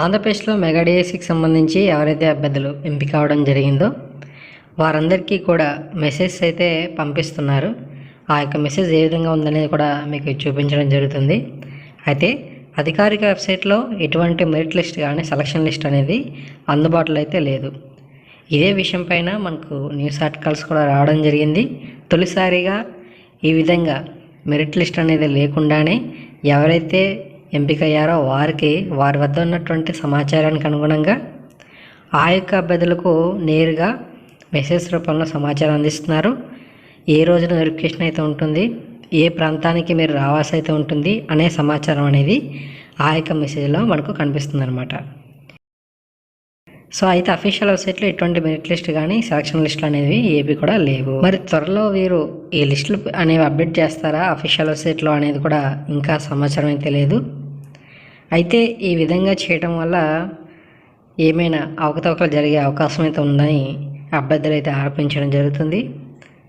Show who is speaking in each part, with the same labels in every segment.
Speaker 1: ఆంధ్రప్రదేశ్లో మెగా డిఎస్సికి సంబంధించి ఎవరైతే అభ్యర్థులు ఎంపిక అవడం జరిగిందో వారందరికీ కూడా మెసేజ్ అయితే పంపిస్తున్నారు. ఆ యొక్క మెసేజ్ ఏ విధంగా ఉందనేది కూడా మీకు చూపించడం జరుగుతుంది. అయితే అధికారిక వెబ్సైట్లో ఎటువంటి మెరిట్ లిస్ట్ కానీ సెలక్షన్ లిస్ట్ అనేది అందుబాటులో అయితే లేదు. ఇదే విషయం పైన మనకు న్యూస్ ఆర్టికల్స్ కూడా రావడం జరిగింది. తొలిసారిగా ఈ విధంగా మెరిట్ లిస్ట్ అనేది లేకుండానే ఎవరైతే ఎంపికయ్యారో వారికి వారి వద్ద ఉన్నటువంటి సమాచారానికి అనుగుణంగా ఆ యొక్క అభ్యర్థులకు నేరుగా మెసేజ్ రూపంలో సమాచారం అందిస్తున్నారు. ఏ రోజున వెరిఫికేషన్ అయితే ఉంటుంది ఏ ప్రాంతానికి మీరు రావాల్సి అయితే ఉంటుంది అనే సమాచారం అనేది ఆ యొక్క మెసేజ్లో మనకు కనిపిస్తుంది అనమాట సో అయితే అఫీషియల్ వెబ్సైట్లో ఎటువంటి మెరిట్ లిస్ట్ కానీ సెలక్షన్ లిస్టులు అనేవి ఏవి కూడా లేవు. మరి త్వరలో వీరు ఈ లిస్టులు అనేవి అప్డేట్ చేస్తారా అఫీషియల్ వెబ్సైట్లో అనేది కూడా ఇంకా సమాచారం అయితే లేదు. అయితే ఈ విధంగా చేయడం వల్ల ఏమైనా అవకతవకలు జరిగే అవకాశం అయితే ఉందని అభ్యర్థులు అయితే ఆరోపించడం జరుగుతుంది.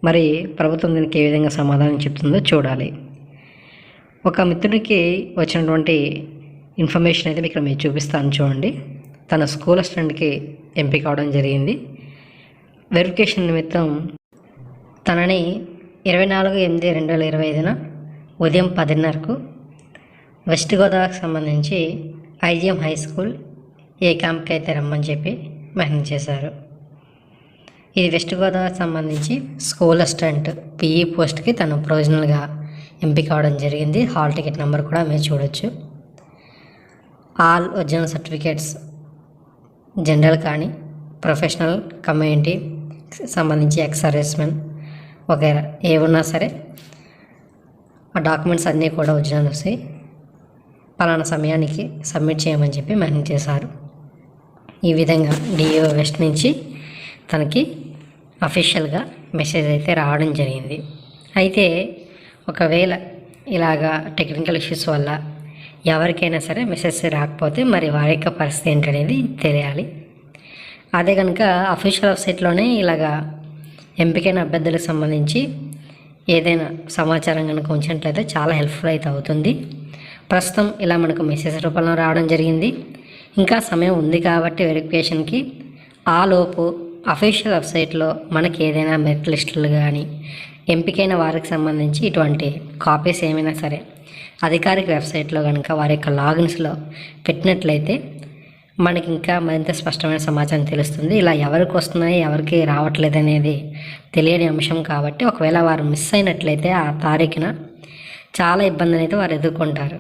Speaker 1: మరి ప్రభుత్వం దీనికి ఏ విధంగా సమాధానం చెప్తుందో చూడాలి. ఒక మిత్రునికి వచ్చినటువంటి ఇన్ఫర్మేషన్ అయితే ఇక్కడ మీరు చూపిస్తాను చూడండి. తన స్కూల్ అసిస్టెంట్కి ఎంపిక అవడం జరిగింది. వెరిఫికేషన్ నిమిత్తం తనని ఇరవై నాలుగు ఎనిమిది రెండు వేల ఇరవై ఐదున ఉదయం పదిన్నరకు వెస్ట్ గోదావరికి సంబంధించి ఐజిఎం హై స్కూల్ ఏ క్యాంప్కి అయితే రమ్మని చెప్పి మెహన్ చేశారు. ఇది వెస్ట్ గోదావరికి సంబంధించి స్కూల్ అసిస్టెంట్ పిఈ పోస్ట్కి తను ప్రొవిజనల్గా ఎంపిక అవడం జరిగింది. హాల్ టికెట్ నెంబర్ కూడా మీరు చూడొచ్చు. ఆల్ ఒరిజినల్ సర్టిఫికేట్స్ జనరల్ కానీ ప్రొఫెషనల్ కమ్యూనిటీ సంబంధించి ఎక్స్ సర్వీస్మెన్ వగైరా ఏమున్నా సరే ఆ డాక్యుమెంట్స్ అన్నీ కూడా ఒరిజినల్ వస్తాయి. ఫలానా సమయానికి సబ్మిట్ చేయమని చెప్పి మెన్షన్ చేశారు. ఈ విధంగా డిఓ వెస్ట్ నుంచి తనకి అఫీషియల్గా మెసేజ్ అయితే రావడం జరిగింది. అయితే ఒకవేళ ఇలాగా టెక్నికల్ ఇష్యూస్ వల్ల ఎవరికైనా సరే మెసేజ్ రాకపోతే మరి వారి యొక్క పరిస్థితి ఏంటనేది తెలియాలి. అదే కనుక అఫీషియల్ వెబ్సైట్లోనే ఇలాగా ఎంపికైన అభ్యర్థులకు సంబంధించి ఏదైనా సమాచారం కనుక ఉంచినట్లయితే చాలా హెల్ప్ఫుల్ అయితే అవుతుంది. ప్రస్తుతం ఇలా మనకు మెసేజ్ రూపంలో రావడం జరిగింది. ఇంకా సమయం ఉంది కాబట్టి వెరిఫికేషన్కి ఆ లోపు అఫీషియల్ వెబ్సైట్లో మనకి ఏదైనా మెరిట్ లిస్టులు కానీ ఎంపికైన వారికి సంబంధించి ఇటువంటి కాపీస్ ఏమైనా సరే అధికారిక వెబ్సైట్లో కనుక వారి యొక్క లాగిన్స్లో పెట్టినట్లయితే మనకి ఇంకా మరింత స్పష్టమైన సమాచారం తెలుస్తుంది. ఇలా ఎవరికి వస్తున్నాయి ఎవరికి రావట్లేదు అనేది తెలియని అంశం కాబట్టి ఒకవేళ వారు మిస్ అయినట్లయితే ఆ తారీఖున చాలా ఇబ్బందిని అయితే వారు ఎదుర్కొంటారు.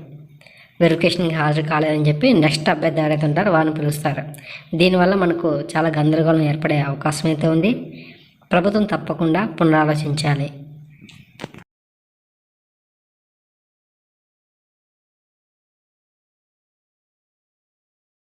Speaker 1: వెరిఫికేషన్కి హాజరు కాలేదని చెప్పి నెక్స్ట్ అభ్యర్థి ఎవరైతే ఉంటారో వారిని పిలుస్తారు. దీనివల్ల మనకు చాలా గందరగోళం ఏర్పడే అవకాశం అయితే ఉంది. ప్రభుత్వం తప్పకుండా పునరాలోచించాలి.